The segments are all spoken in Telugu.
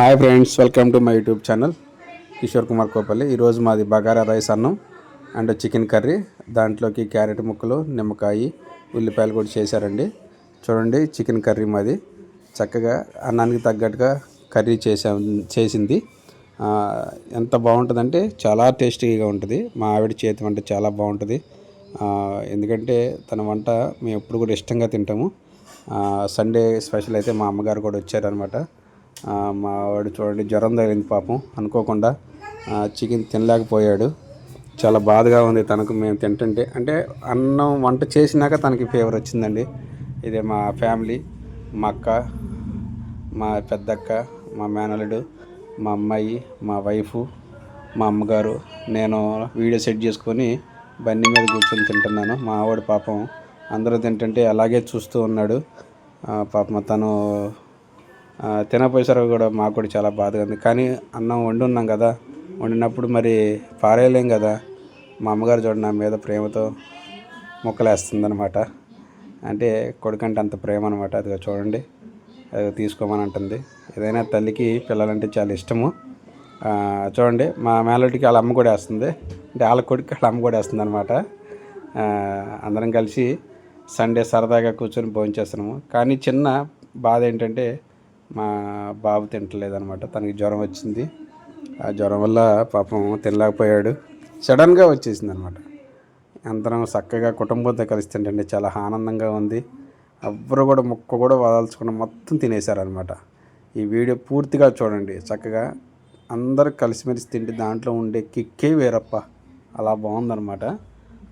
Hi friends welcome to my YouTube channel. Kishore Kumar Kopalli. ఈరోజు మాది బగారా రైస్ అన్నం అండ్ చికెన్ కర్రీ. దాంట్లోకి క్యారెట్ ముక్కలు నిమ్మకాయ ఉల్లిపాయలు కూడా చేశారండి. చూడండి చికెన్ కర్రీ మాది. చక్కగా అన్నానికి తగ్గట్టుగా కర్రీ చేసా చేసింది. ఎంత బాగుంటుందంటే చాలా టేస్టీగా ఉంటుంది. మా ఆవిడ చేతి వంట చాలా బాగుంటుంది. ఎందుకంటే తన వంట మేము ఎప్పుడు కూడా ఇష్టంగా తింటాము. సండే స్పెషల్ అయితే మా అమ్మగారు కూడా వచ్చారనమాట మా వాడు చూడండి జ్వరం తగిలింది పాపం. అనుకోకుండా చికెన్ తినలేకపోయాడు. చాలా బాధగా ఉంది తనకు మేము తింటుంటే. అంటే అన్నం వంట చేసినాక తనకి ఫీవర్ వచ్చిందండి. ఇదే మా ఫ్యామిలీ మా అక్క మా పెద్దక్క మా మేనల్లుడు మా అమ్మాయి మా వైఫ్ మా అమ్మగారు. నేను వీడియో సెట్ చేసుకొని బండి మీద కూర్చొని తింటున్నాను. మా ఆవిడ పాపం అందరూ తింటుంటే అలాగే చూస్తూ ఉన్నాడు. పాపం తను ఆ, తినపోయేసరికి కూడా మాకు కూడా చాలా బాధగా ఉంది. కానీ అన్నం వండున్నాం కదా. వండినప్పుడు మరి పారేయలేం కదా. మా అమ్మగారు చూడండి నా మీద ప్రేమతో మొక్కలేస్తుందనమాట అంటే కొడుకంటే అంత ప్రేమ అనమాట అది చూడండి. అది తీసుకోమని అంటుంది. ఏదైనా తల్లికి పిల్లలంటే చాలా ఇష్టము. చూడండి. మా మేలటికి వాళ్ళ అమ్మ కూడా వేస్తుంది. అంటే వాళ్ళ కొడుకు వాళ్ళ అమ్మ కూడా వేస్తుంది అనమాట అందరం కలిసి సండే సరదాగా కూర్చొని భోంచేస్తున్నాము. కానీ చిన్న బాధ ఏంటంటే మా బాబు తింటలేదనమాట తనకి జ్వరం వచ్చింది. ఆ జ్వరం వల్ల పాపం తినలేకపోయాడు. సడన్గా వచ్చేసింది అనమాట అందరం చక్కగా కుటుంబంతో కలిసి తింటుంటే చాలా ఆనందంగా ఉంది. ఎవ్వరు కూడా ముక్క కూడా వదల్చకుండా మొత్తం తినేశారనమాట ఈ వీడియో పూర్తిగా చూడండి. చక్కగా అందరూ కలిసిమెలిసి తింటే దాంట్లో ఉండే కిక్కే వేరప్ప. అలా బాగుందనమాట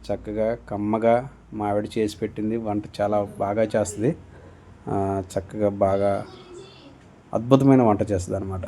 చక్కగా కమ్మగా మావిడ చేసి పెట్టింది. వంట చాలా బాగా చేస్తుంది. చక్కగా బాగా అద్భుతమైన వంట చేస్తుంది అనమాట